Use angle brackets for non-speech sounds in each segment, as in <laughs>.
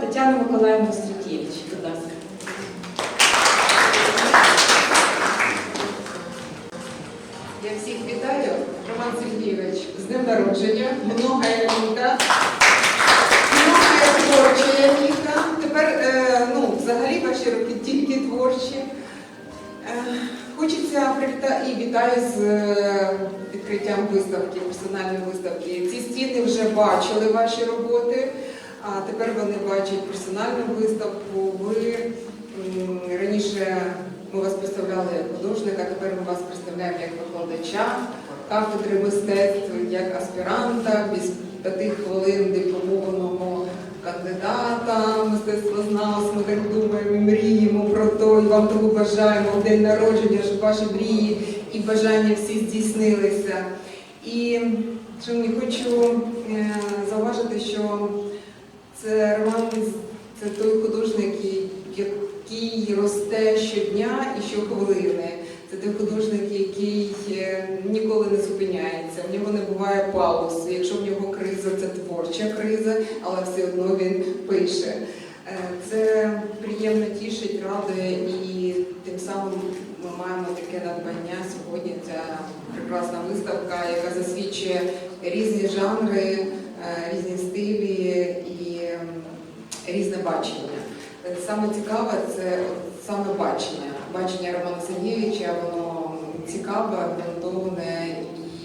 Тетяну Миколаївну Стратєвич. Будь ласка. Я всіх вітаю, Роман Сергійович, з днем народження, многое літа, многое творче літа. Тепер, е, ну, взагалі ваші роки тільки творчі. Е, Хочеться привітати і вітаю з е, відкриттям виставки, персональної виставки. Ці стіни вже бачили ваші роботи, а тепер вони бачать персональну виставку. Ви раніше ми вас представляли як художника, тепер ми вас представляємо як викладача кафедри мистецтв, як аспіранта, без п'яти хвилин дипломованого кандидата мистецтвознавства. Ми так думаємо, мріємо про то, і вам того бажаємо в день народження, щоб ваші мрії і бажання всі здійснилися. І шановні, хочу е, зауважити, що це Роман це той художник, який росте щодня і щохвилини. Це той художник, який е, ніколи не зупиняється, в нього не буває пауз. Якщо в нього криза, це творча криза, але все одно він пише. Е, Це приємно тішить, радує і тим самим ми маємо таке надбання сьогодні. Ця прекрасна виставка, яка засвідчує різні жанри, е, різні стилі різне бачення. Е, Саме цікаве це саме бачення. Бачення Романа Сергійовича, воно цікаве, обґрунтоване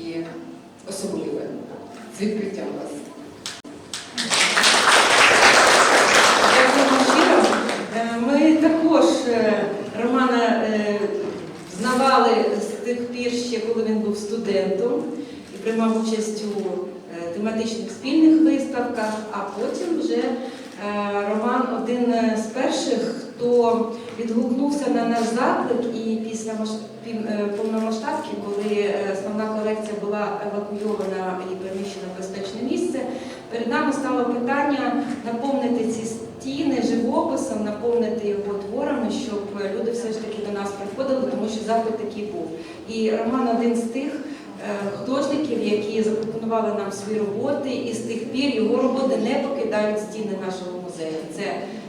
і особливе. З відкриттям вас. Дякуємо щиро. Е, Ми також е, Романа е, знавали з тих пір ще, коли він був студентом і приймав участь у е, тематичних спільних виставках, а потім вже е, Роман один з перших, хто відгукнувся на наш заклик і після маш- пів- е, повномасштабки, коли е, основна колекція була евакуйована і переміщена в безпечне місце, Перед нами стало питання наповнити ці стіни живописом, наповнити його творами, щоб люди все ж таки до нас приходили, тому що запит такий був. І Роман один з тих е, художників, які запропонували нам свої роботи, і з тих пір його роботи не покидають стіни нашого музею. Це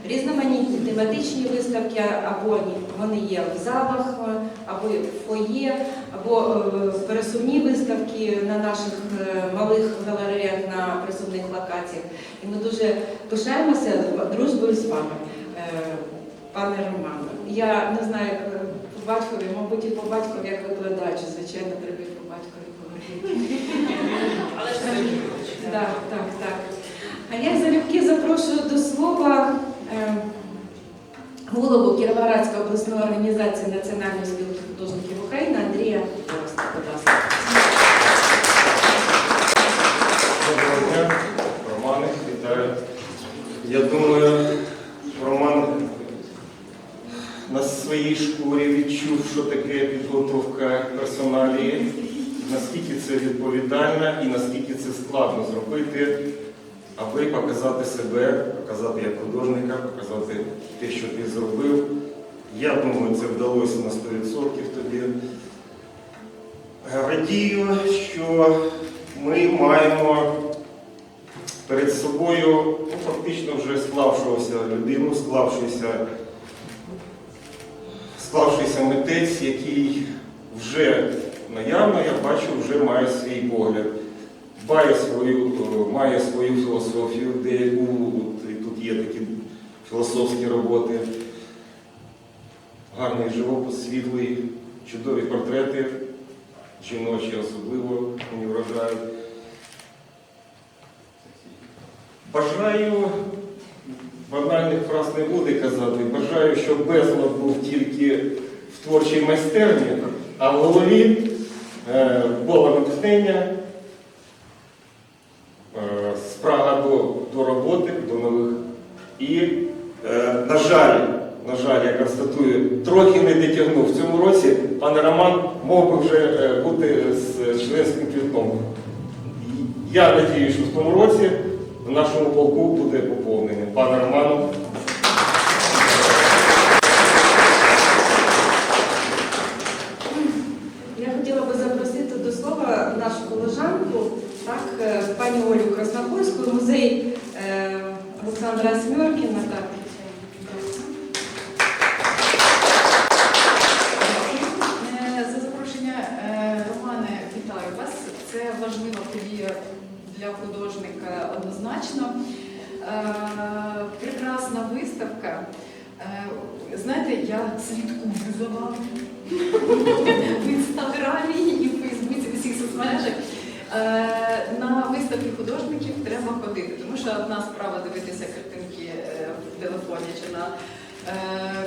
різноманітні тематичні виставки, або вони є в залах, е, або фоє, або е, пересувні виставки на наших е, малих галереях на присувних локаціях. І ми дуже пишаємося дружбою з вами, е, пане Романе. Я не знаю, як по батькові, мабуть, і по батькові як викладач, звичайно, треба і по батькові говорити. Але ж Так, так, так. А я залюбки запрошую до слова голову Кіровоградської обласної організації Національної спілки художників України Андрія Бороста. Будь ласка. Доброго дня, Романе, вітаю. Я думаю, Роман на своїй шкурі відчув, що таке підготовка персоналії, наскільки це відповідально і наскільки це складно зробити, аби показати себе, показати як художника, показати те, що ти зробив. Я думаю, це вдалося на 100% тобі. Радію, що ми маємо перед собою ну, фактично вже склавшогося людину, склавшися, склавшийся митець, який вже наявно, я бачу, вже має свій погляд, має свою, має свою філософію, от, і тут є такі філософські роботи, гарний живопис, світлий, чудові портрети, жіночі особливо мені вражають. Бажаю, банальних фраз не буде казати, бажаю, щоб безлад був тільки в творчій майстерні, а в голові е, було натхнення, е, до роботи, до нових. І, е, на жаль, на жаль, я констатую, трохи не дотягнув в цьому році. пан Роман мог би вже е, бути з членським квітком. Я надію, що в тому році в нашому полку буде поповнення. Пана Роману. Я хотіла би запросити до слова нашу колежанку, так, е, пані Олю Краснопольську, музей е, Олександра Смьоркіна. Так. Е, За запрошення е, Романе, вітаю вас. Це важлива подія для художника однозначно. Е, Прекрасна виставка. Е, Знаєте, я слідкую за вами в інстаграмі і в Фейсбуці, в усіх соцмережах. Е, На виставки художників треба ходити, тому що одна справа дивитися картинки в телефоні чи на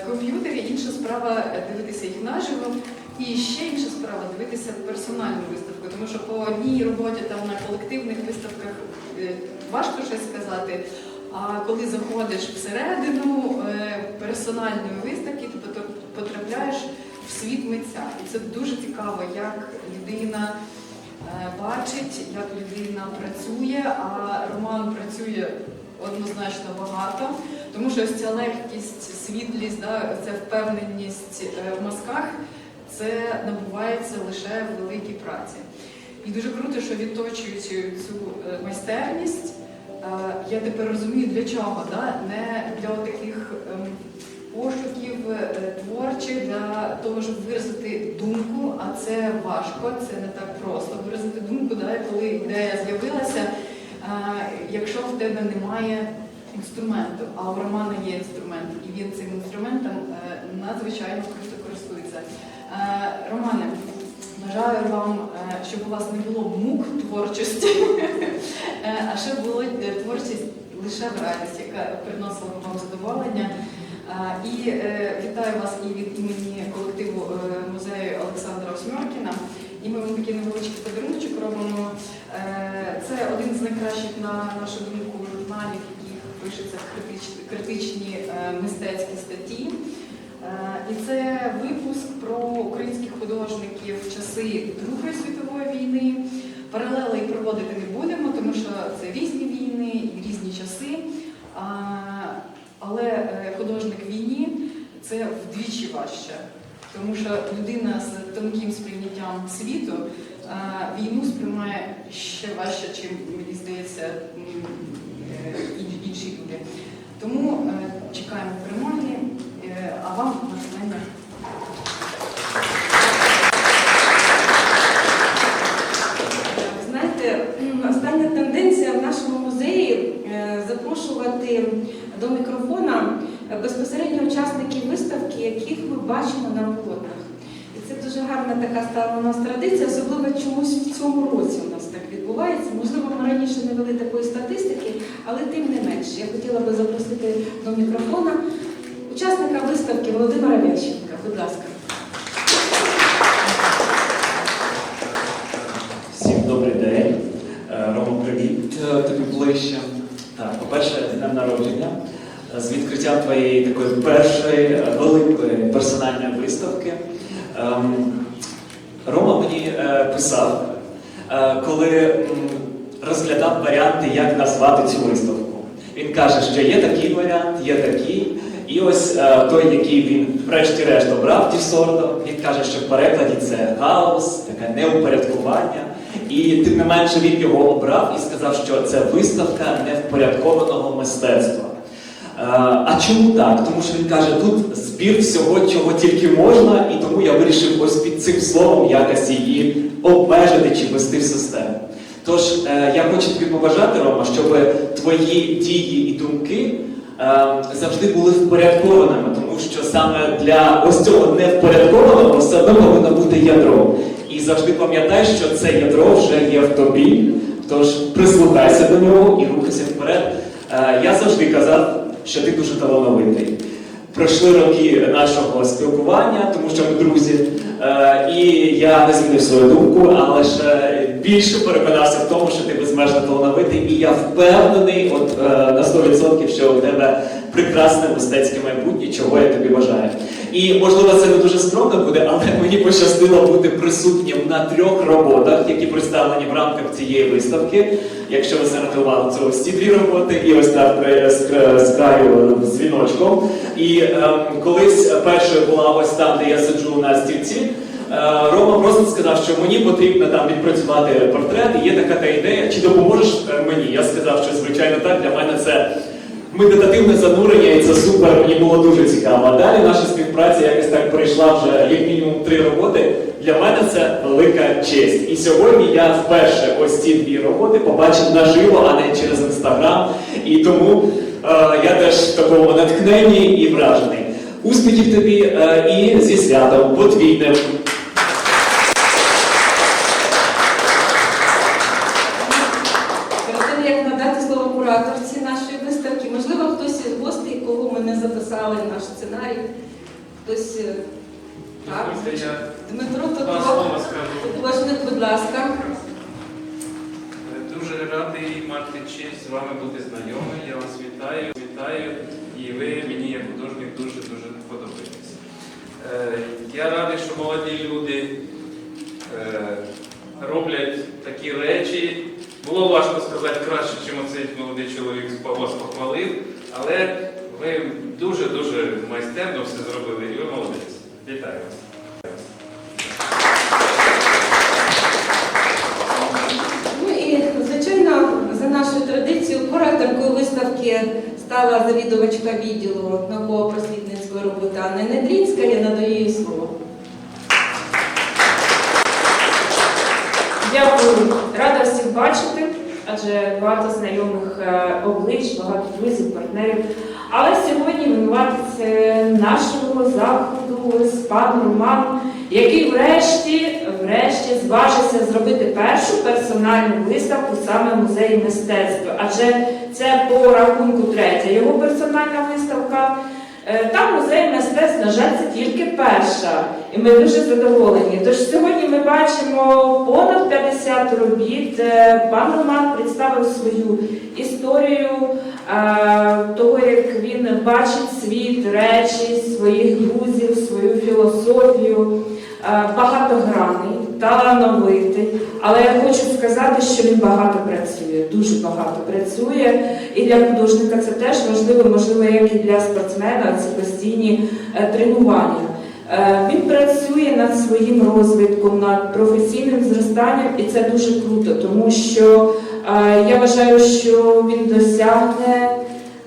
комп'ютері, інша справа дивитися їх наживо, і ще інша справа дивитися персональну виставку, тому що по одній роботі там на колективних виставках е, важко щось сказати. А коли заходиш всередину е, персональної виставки, ти потр- потрапляєш в світ митця. І це дуже цікаво, як людина е, бачить, як людина працює, а Роман працює однозначно багато, тому що ось ця легкість, світлість, да, ця впевненість в мазках, це набувається лише в великій праці. І дуже круто, що відточуючи цю е, майстерність, е, я тепер розумію, для чого, да? не для таких ем, пошуків е, творчих, для того, щоб виразити думку, а це важко, це не так просто виразити думку, да? коли ідея з'явилася, якщо в тебе немає інструменту, а у Романа є інструмент, і він цим інструментом надзвичайно користується. Е, Романе, бажаю вам, е, щоб у вас не було мук творчості, <laughs> е, а щоб була творчість лише в радість, яка приносила вам задоволення. І вітаю вас і від імені колективу музею Олександра Осьмьоркіна. І ми вам такий невеличкий подарунок робимо. Це один з найкращих, на нашу думку, журналів, в яких пишуться критичні, мистецькі статті. Е, І це випуск про українських художників в часи Другої світової війни. Паралелей проводити не будемо, тому що це різні війни і різні часи. Але е, художник війні це вдвічі важче, тому що людина з тонким сприйняттям світу е, війну сприймає ще важче, чим мені здається інші люди. Тому чекаємо перемоги, а вам натхнення. Знаєте, остання тенденція в нашому музеї е, запрошувати до мікрофона безпосередньо учасників виставки, яких ми бачимо на полотнах. І це дуже гарна така стала у нас традиція, особливо чомусь в цьому році у нас так відбувається. Можливо, ми раніше не вели такої статистики, але тим не менше. Я хотіла би запросити до мікрофона учасника виставки Володимира Вященка. Будь ласка. Всім добрий день. Е, Рома, привіт. Е, тобі ближче. Так, по-перше, днем народження. Е, З відкриттям твоєї такої першої великої персональної виставки. Ем, Рома мені писав, коли розглядав варіанти, як назвати цю виставку. Він каже, що є такий варіант, є такий. І ось е, той, який він врешті-решт обрав Тісордо, він каже, що в перекладі це хаос, таке неупорядкування. І тим не менше він його обрав і сказав, що це виставка невпорядкованого мистецтва. Е, А чому так? Тому що він каже, тут збір всього, чого тільки можна, і тому я вирішив ось під цим словом якось її обмежити чи ввести в систему. Тож е, я хочу тобі побажати, Рома, щоб твої дії і думки завжди були впорядкованими, тому що саме для ось цього невпорядкованого все одно повинно бути ядро. І завжди пам'ятай, що це ядро вже є в тобі, тож прислухайся до нього і рухайся вперед. Е, Я завжди казав, що ти дуже талановитий. Пройшли роки нашого спілкування, тому що ми друзі. Е, І я не змінив свою думку, але ж більше переконався в тому, що ти безмежно талановитий, і я впевнений от, е, на 100%, що у тебе прекрасне мистецьке майбутнє, чого я тобі бажаю. І можливо це не дуже скромно буде, але мені пощастило бути присутнім на трьох роботах, які представлені в рамках цієї виставки. Якщо ви занотували, це ось ці дві роботи, і ось так е, з, краю дзвіночком. І ем, колись першою була ось там, де я сиджу на стільці. Е, Рома просто сказав, що мені потрібно там відпрацювати портрет, і є така та ідея, чи допоможеш е, мені? Я сказав, що звичайно так, для мене це медитативне занурення, і це супер, мені було дуже цікаво. А далі наша співпраця якось так пройшла вже як мінімум три роботи. Для мене це велика честь. І сьогодні я вперше ось ці дві роботи побачив наживо, а не через інстаграм. І тому е, я теж в такому натхненні і вражений. Успіхів тобі е, і зі святом подвійним. Перед тим, як надати слово кураторці нашої виставки, можливо, хтось із гостей, кого ми не записали сценарій, хтось е, так. Дмитро скажу. художник, будь ласка. Дуже радий мати честь з вами бути знайомий. Я вас вітаю, вітаю, і ви мені як художник дуже-дуже подобаєтесь. Е, Я радий, що молоді люди е, роблять такі речі. Було важко сказати краще, чим оцей молодий чоловік вас похвалив, але ви дуже-дуже майстерно все зробили, і ви молодець. Вітаю вас. Ну і звичайно, за нашою традицією, кураторкою виставки стала завідувачка відділу науково-просвітницької роботи Анна Недрінська. Я надаю їй слово. Дякую, рада всіх бачити, адже багато знайомих е, облич, багато друзів, партнерів. Але сьогодні винуватець е, нашого заходу з пан Роман, який врешті, врешті зважився зробити першу персональну виставку саме музеї мистецтва. Адже це по рахунку третя його персональна виставка. Е, Там музей мистецтв, на жаль, це тільки перша, і ми дуже задоволені. Тож сьогодні ми бачимо понад 50 робіт. Е, Пан Роман представив свою історію е, того, як він бачить світ, речі, своїх друзів, свою філософію. Багатогранний, талановитий, але я хочу сказати, що він багато працює, дуже багато працює. І для художника це теж важливо, можливо, як і для спортсмена, це постійні е, тренування. Е, Він працює над своїм розвитком, над професійним зростанням, і це дуже круто, тому що е, я вважаю, що він досягне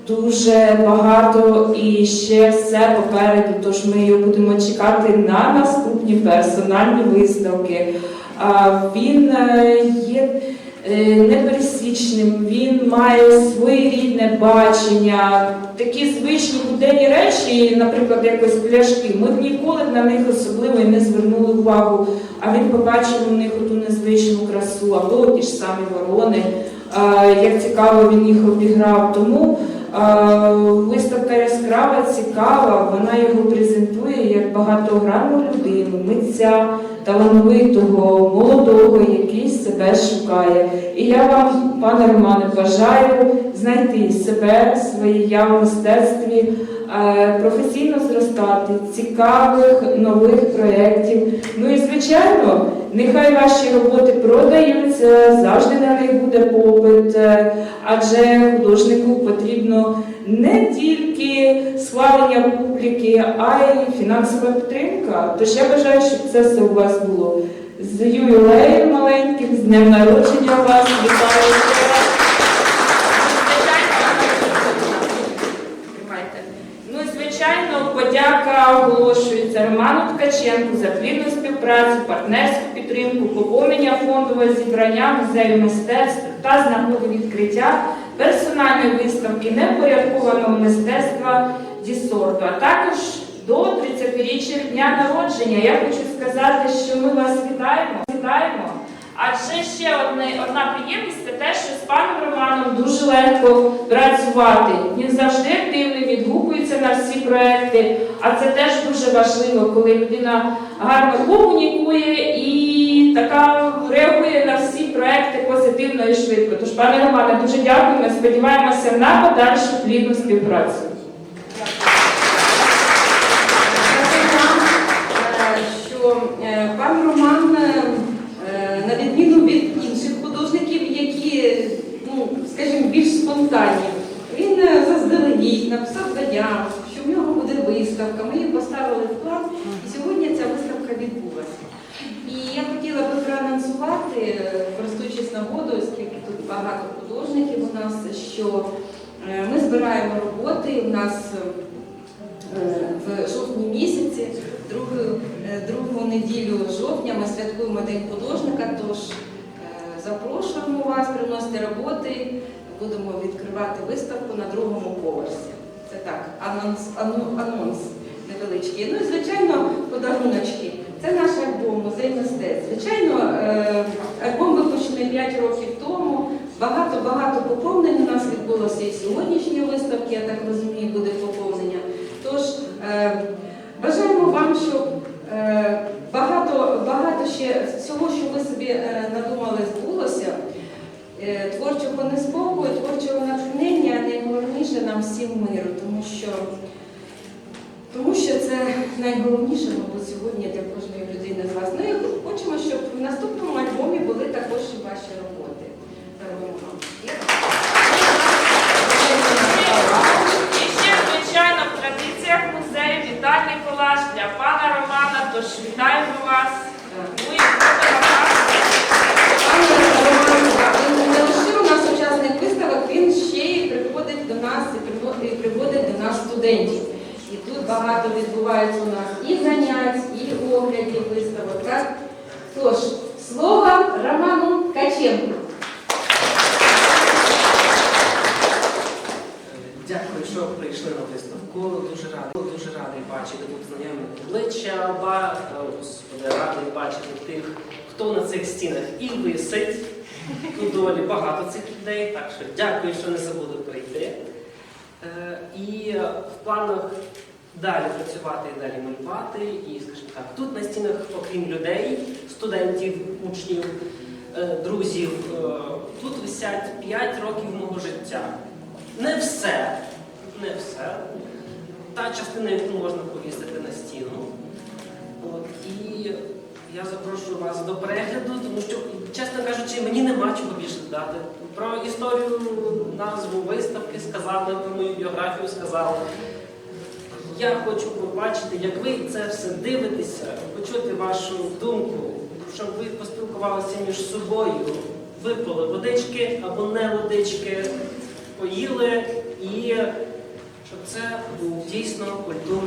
дуже багато і ще все попереду. Тож ми його будемо чекати на наступні персональні виставки. Він е, є е, непересічним, він має своєрідне бачення, такі звичні буденні речі, наприклад, якось пляшки. Ми б ніколи на них особливо і не звернули увагу. А він побачив у них ту незвичну красу, або ті ж самі ворони. Як цікаво він їх обіграв. Тому виставка яскрава, цікава, вона його презентує як багатогранну людину, митця, талановитого, молодого, який себе шукає. І я вам, пане Романе, бажаю знайти себе, своє я в мистецтві, е, професійно зростати, цікавих нових проєктів. Ну і звичайно, нехай ваші роботи продаються, завжди на них буде попит, е, адже художнику потрібно не тільки схвалення публіки, а й фінансова підтримка. Тож я бажаю, щоб це все у вас було. З ювілеєм маленьким, з днем народження вас, вітаю ще раз. Тримайте. Ну і звичайно, подяка оголошується Роману Ткаченку за плідну співпрацю, партнерську підтримку, поповнення фондового зібрання музею мистецтв та з нагоди відкриття персональної виставки непорядкованого мистецтва Дісорту, а також до 30-річчя дня народження. Я хочу сказати, що ми вас вітаємо. Вітаємо. Адже ще одне, одна приємність це те, що з паном Романом дуже легко працювати. Він завжди активний, відгукується на всі проекти. А це теж дуже важливо, коли людина гарно комунікує і така реагує на всі проекти позитивно і швидко. Тож, пане Романе, дуже дякуємо. Сподіваємося на подальшу плідну співпрацю. Жовтня ми святкуємо День художника, тож е, запрошуємо вас, приносити роботи, будемо відкривати виставку на другому поверсі. Це так, анонс, анонс невеличкий. Ну і звичайно, подаруночки. Це наш альбом Музей мистецтв. Звичайно, е, альбом випущений 5 років тому. Багато-багато поповнень у нас відбулося і сьогоднішньої виставки, я так розумію, буде поповнення. Тож е, бажаємо вам, щоб багато, багато ще всього, що ви собі е, надумали, збулося. Е, Творчого неспокою, творчого натхнення, найголовніше нам всім миру, тому що, тому що це найголовніше, мабуть, сьогодні для кожної людини з вас. Ну і хочемо, щоб в наступному альбомі були також ваші роботи. Даруємо вам. І ще, звичайно, в традиціях музею вітальний колаж для пана Романа. Тож вітаємо вас. Ну і фотографувати. Пане Роман, він не лише у нас учасник виставок, він ще й приходить до нас і приво- і приводить до нас студентів. І тут багато відбувається у нас і занять, і оглядів виставок. Так? Тож, слово Роману Ткаченку. Дякую, що прийшли на виставку. Дуже радий, дуже радий бачити тут знайомі обличчя. Е, господи, радий бачити тих, хто на цих стінах і висить. Тут доволі багато цих людей, так що дякую, що не забули прийти. Е, І в планах далі працювати і далі малювати. І, скажімо так, тут на стінах, окрім людей, студентів, учнів, е, друзів, е, тут висять 5 років мого життя. Не все, не все. Та частина, яку можна повісити на стіну. От, і я запрошую вас до перегляду, тому що, чесно кажучи, мені нема чого більше додати. Про історію, назву виставки сказали, про мою біографію сказали. Я хочу побачити, як ви це все дивитеся, почути вашу думку, щоб ви поспілкувалися між собою, випили водички або не водички, поїли і щоб це був дійсно культурний.